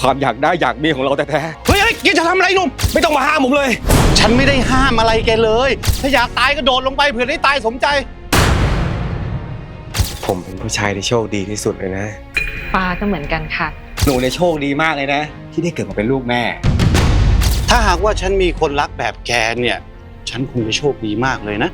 ความอยากได้อยากมีของเราแท้เฮ้ยเฮ้ยแกจะทำอะไรหนุ่มๆไม่ต้องมาห้ามผมเลย ฉันไม่ได้ห้ามอะไรแกเลย ถ้าอยากตายก็โดดลงไปเผื่อได้ตายสมใจ ผมเป็นผู้ชายที่โชคดีที่สุดเลยนะฟ้าก็เหมือนกันค่ะ หนูเนี่ยโชคดีมากเลยนะ ที่ได้เกิดมาเป็นลูกแม่ ถ้าหากว่าฉันมีคนรักแบบแกเนี่ย ฉันคงจะโชคดีมากเลยนะ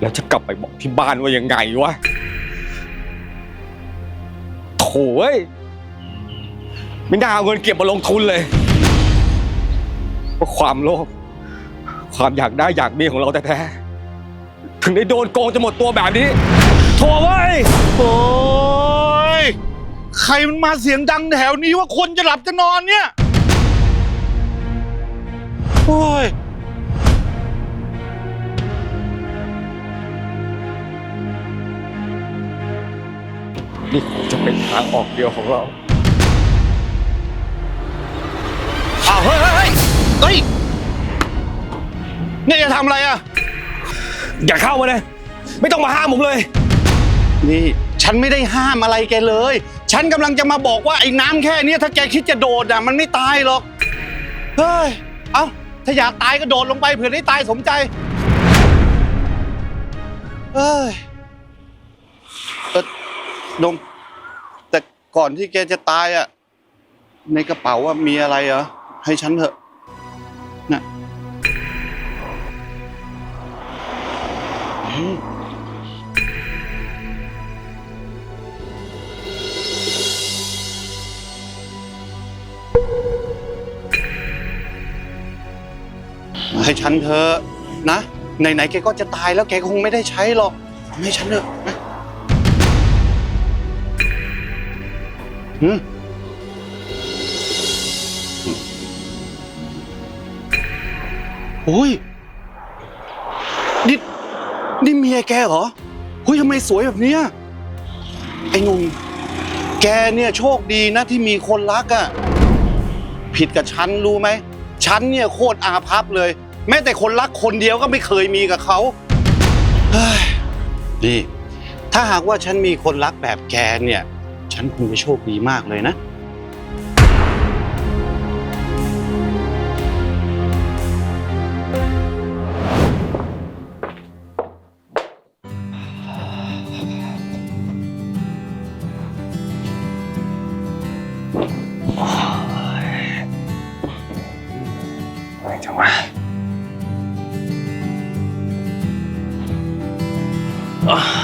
แล้วจะกลับไปบอกที่บ้านว่ายังไงวะโถ่ยไม่น่าเอาเงินเก็บมาลงทุนเลยเพราะความโลภความอยากได้อยากมีของเราแท้ๆถึงได้โดนโกงจนหมดตัวแบบนี้โถ่เว้ยโอ้ยใครมันมาเสียงดังแถวนี้ว่าคนจะหลับจะนอนเนี่ย โอ้ย นี่คงจะเป็นทางออกเดียวของเราอ้าวเฮ้ยเฮ้ยเฮ้ยเฮ้ยเนี่ยจะทำอะไรอะ อย่าเข้ามาเลย ไม่ต้องมาห้ามผมเลย นี่ ฉันไม่ได้ห้ามอะไรแกเลย ฉันกำลังจะมาบอกว่าไอ้น้ำแค่เนี้ยถ้าแกคิดจะโดดอะมันไม่ตายหรอก เฮ้ย เอ้า ถ้าอยากตายก็โดดลงไปเผื่อได้ตายสมใจ เอ้ยเอ อนมแต่ก่อนที่แกจะตายอะ ในกระเป๋าว่ามีอะไรเหรอ ให้ฉันเถอะน่ะให้ฉันเถอะนะไหนๆแกก็จะตายแล้วแกคงไม่ได้ใช้หรอก ให้ฉันเถอะนะ หืมโอ้ยนี่นี่เมียแกเหรอเฮ้ยทำไมสวยแบบเนี้ยไอ้หนุ่มแกเนี่ยโชคดีนะที่มีคนรักอะ่ะ ผิดกับฉันรู้ไหม ฉันเนี่ยโคตรอาภัพเลย แม้แต่คนรักคนเดียวก็ไม่เคยมีกับเขาเฮ้ยนี่ ถ้าหากว่าฉันมีคนรักแบบแกเนี่ย ฉันคงจะโชคดีมากเลยนะ อะไรจังวะโถ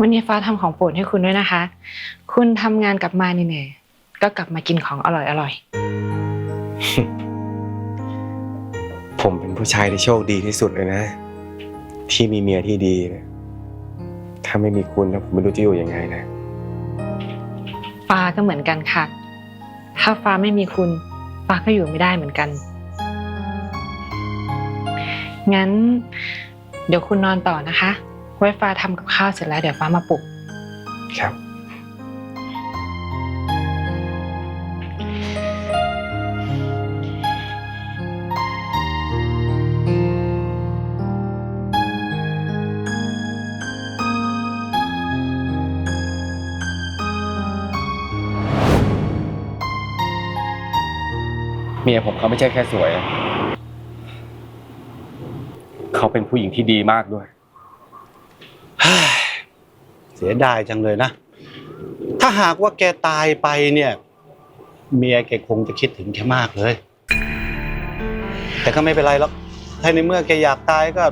วันนี้ฟ้าทำของโปรดให้คุณด้วยนะคะ คุณทำงานกลับมาเหนื่อยๆก็กลับมากินของอร่อยผมเป็นผู้ชายที่โชคดีที่สุดเลยนะ ที่มีเมียที่ดีนะถ้าไม่มีคุณนะผมไม่รู้จะอยู่ยังไงนะๆฟ้าก็เหมือนกันค่ะ ถ้าฟ้าไม่มีคุณ ฟ้าก็อยู่ไม่ได้เหมือนกัน งั้น เดี๋ยวคุณนอนต่อนะคะ ไว้ฟ้าทำกับข้าวเสร็จแล้วเดี๋ยวฟ้ามาปลุก ครับ เมียผมเขาไม่ใช่แค่สวย เขาเป็นผู้หญิงที่ดีมากด้วย เสียดายจังเลยนะ ถ้าหากว่าแกตายไปเนี่ย เมียแกคงจะคิดถึงแกมากเลย แต่ก็ไม่เป็นไรหรอกถ้าในเมื่อแกอยากตายก็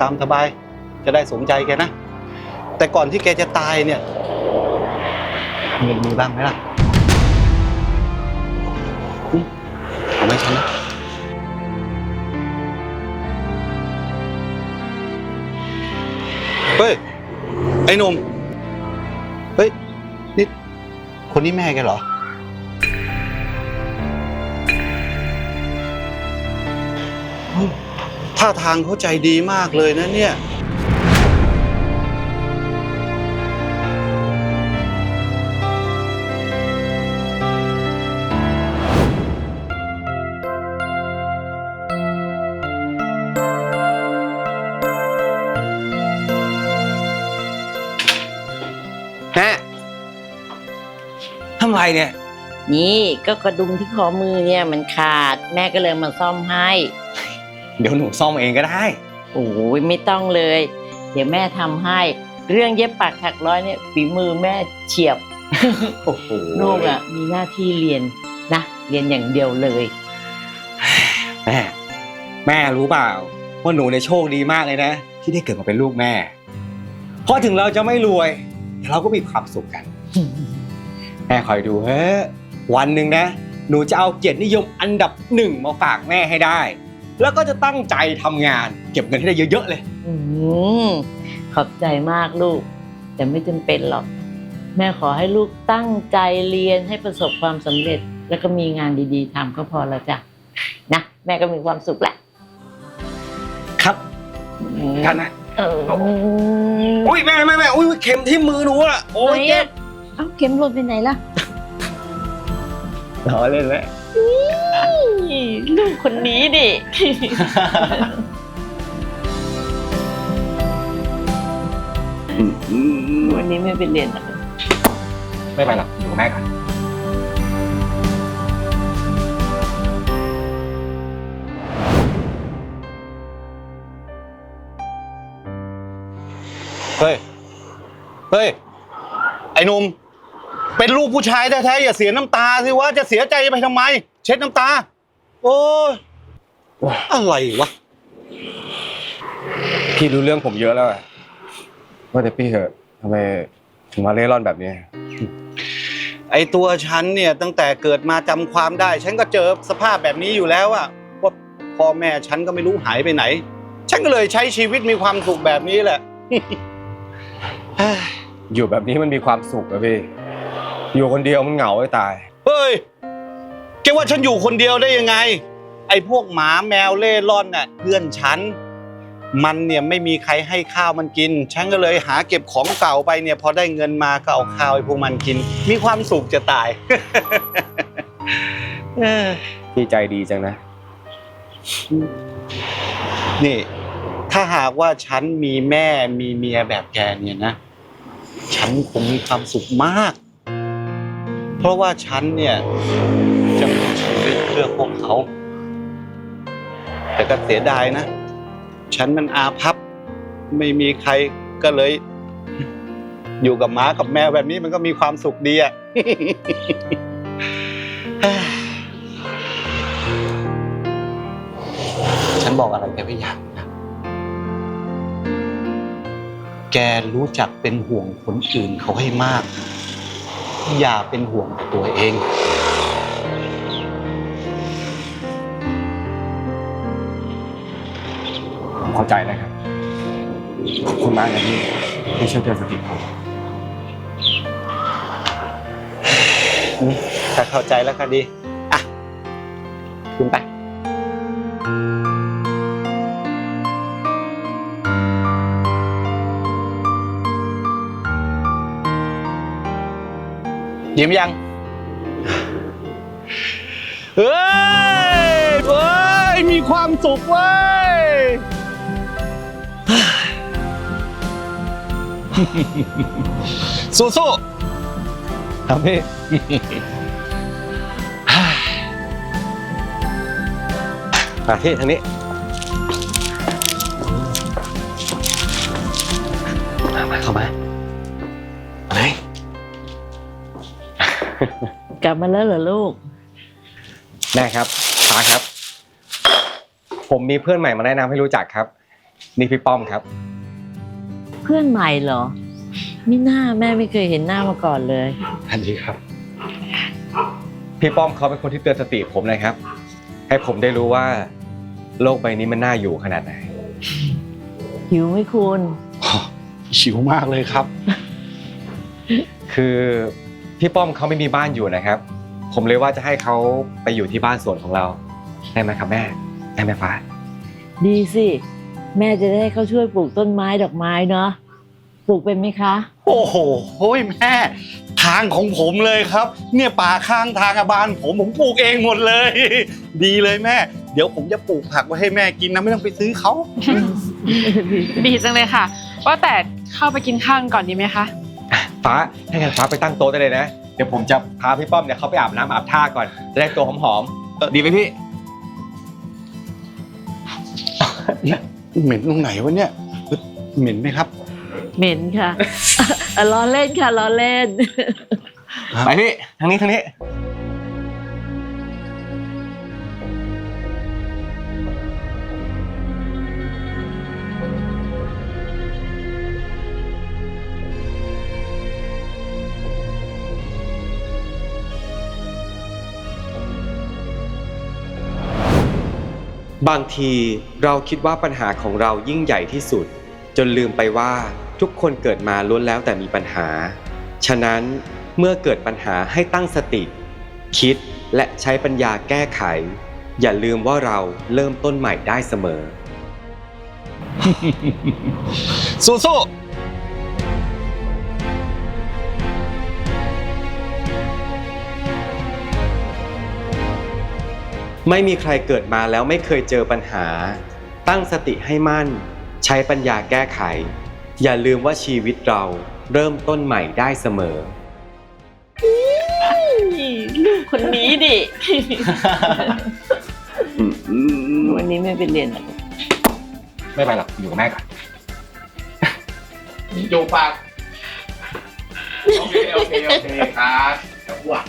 ตามสบาย จะได้สมใจแกนะ แต่ก่อนที่แกจะตายเนี่ยเงินมีบ้างไหมล่ะเอาไหมฉันนะเฮ้ย ไอ้หนุ่มเฮ้ย นี่ คนนี้แม่แกเหรอเฮ้ยท่าทางเขาใจดีมากเลยนะเนี่ย ทำไรเนี่ย นี่ก็กระดุมที่ข้อมือเนี่ยมันขาด แม่ก็เลยมาซ่อมให้ เดี๋ยวหนูซ่อมเองก็ได้ โอ้ยไม่ต้องเลย เดี๋ยวแม่ทำให้ เรื่องเย็บปักถักร้อยเนี่ยฝีมือแม่เฉียบโอ้โหลูกอะมีหน้าที่เรียนนะ เรียนอย่างเดียวเลย แม่ แม่รู้เปล่าว่าหนูเนี่ยโชคดีมากเลยนะ ที่ได้เกิดมาเป็นลูกแม่ เพราะถึงเราจะไม่รวย แต่เราก็มีความสุขกัน แม่คอยดูเฮ้ยวันหนึ่งนะ หนูจะเอาเกียรตินิยมอันดับหนึ่งมาฝากแม่ให้ได้ แล้วก็จะตั้งใจทำงาน เก็บเงินให้ได้เยอะๆเลย อืมขอบใจมากลูก แต่ไม่จำเป็นหรอก แม่ขอให้ลูกตั้งใจเรียนให้ประสบความสำเร็จ แล้วก็มีงานดีๆทำก็พอแล้วจ้ะนะแม่ก็มีความสุขแหละครับกันนะเออ อุ้ยแม่แม่แม่อุ้ยเข็มที่มือหนูอะโอ้ยเจ็บ เอ้าเข็มหล่นไปไหนล่ะล้อเล่นแล้วลูกคนนี้ดิ วันนี้ไม่ไปเรียนหรอกไม่ไปหรอกอยู่กับแม่ก่อนเฮ้ย เฮ้ย ไอ้หนุ่ม เป็นลูกผู้ชายแท้ๆอย่าเสียน้ำตาสิวะจะเสียใจไปทำไม เช็ดน้ำตา โอ้ยอะไรวะ พี่รู้เรื่องผมเยอะแล้วอะว่าแต่พี่เหอะทำไมถึงมาเล่ร่อนแบบนี้ ไอ้ตัวฉันเนี่ยตั้งแต่เกิดมาจำความได้ ฉันก็เจอสภาพแบบนี้อยู่แล้วอะว่าพ่อแม่ฉันก็ไม่รู้หายไปไหน ฉันก็เลยใช้ชีวิตมีความสุขแบบนี้แหละเฮ้ยอยู่แบบนี้มันมีความสุขอะพี่ อยู่คนเดียวมันเหงาไอ้ตาย เฮ้ยแกว่าฉันอยู่คนเดียวได้ยังไง ไอ้พวกหมาแมวเล่ร่อนน่ะเพื่อนฉัน มันเนี่ยไม่มีใครให้ข้าวมันกิน ฉันก็เลยหาเก็บของเก่าไปเนี่ยพอได้เงินมาก็เอาข้าวให้พวกมันกิน มีความสุขจะตาย เออพี่ใจดีจังนะ นี่ ถ้าหากว่าฉันมีแม่มีเมียแบบแกเนี่ยนะ ฉันคงมีความสุขมาก เพราะว่าฉันเนี่ยจะมีชีวิตเพื่อพวกเขา แต่ก็เสียดายนะ ฉันมันอาภัพไม่มีใครก็เลย อยู่กับหม้ากับแมวแบบนี้มันก็มีความสุขดีอะ ฉันบอกอะไรแกไม่อยากนะ แกรู้จักเป็นห่วงคนอื่นเขาให้มาก อย่าเป็นห่วงตัวเอง ผมเข้าใจนะครับ ขอบคุณมากนะพี่ที่ช่วยเตือนสติผมถ้าเข้าใจแล้วก็ดี อะ คุณไป ยิ้มยังเฮ้ยเฮ้ย มีความสุขเว้ย สู้ๆครับพี่มาที่ทางนี้ กลับมาแล้วเหรอลูก แม่ครับฟ้าครับ ผมมีเพื่อนใหม่มาแนะนำให้รู้จักครับ นี่พี่ป้อมครับ เพื่อนใหม่เหรอมิน่าแม่ไม่เคยเห็นหน้ามาก่อนเลย อันนี้ครับ พี่ป้อมเขาเป็นคนที่เตือนสติผมนะครับ ให้ผมได้รู้ว่า โลกใบนี้มันน่าอยู่ขนาดไหน หิวไหมคุณชิวมากเลยครับ คือ พี่ป้อมเขาไม่มีบ้านอยู่นะครับ ผมเลยว่าจะให้เขาไปอยู่ที่บ้านสวนของเราได้ไหมครับแม่ได้ไหมฟ้า ดีสิ แม่จะได้ให้เขาช่วยปลูกต้นไม้ดอกไม้เนาะปลูกเป็นไหมคะ โอ้โหโอ้ยแม่ ทางของผมเลยครับ เนี่ยป่าข้างทางอะบ้านผมผมปลูกเองหมดเลย ดีเลยแม่ เดี๋ยวผมจะปลูกผักไว้ให้แม่กินนะไม่ต้องไปซื้อเขา ดีจังเลยค่ะ ว่าแต่เข้าไปกินข้าวกันก่อนดีไหมคะ ฟ้าถ้างั้นฟ้าไปตั้งโต๊ะได้เลยนะ เดี๋ยวผมจะพาพี่ป้อมเนี่ยเขาไปอาบน้ำอาบท่าก่อน จะได้ตัวหอมๆดีไหมพี่ เหม็นตรงไหนวะเนี่ยเหม็นไหมครับ เหม็นค่ะ อะล้อเล่นค่ะล้อเล่น ไปพี่ทางนี้ทางนี้ บางทีเราคิดว่าปัญหาของเรายิ่งใหญ่ที่สุด จนลืมไปว่าทุกคนเกิดมาล้วนแล้วแต่มีปัญหา ฉะนั้นเมื่อเกิดปัญหาให้ตั้งสติ คิดและใช้ปัญญาแก้ไข อย่าลืมว่าเราเริ่มต้นใหม่ได้เสมอสู้ๆ ไม่มีใครเกิดมาแล้วไม่เคยเจอปัญหา ตั้งสติให้มั่น ใช้ปัญญาแก้ไข อย่าลืมว่าชีวิตเราเริ่มต้นใหม่ได้เสมอลูกคนนี้ดิ วันนี้ไม่ไปเรียนหรอกไม่ไปหรอกอยู่กับแม่ก่อนอยู่ปากโอเค โอเค โอเคครับเดี๋ยวอ้วก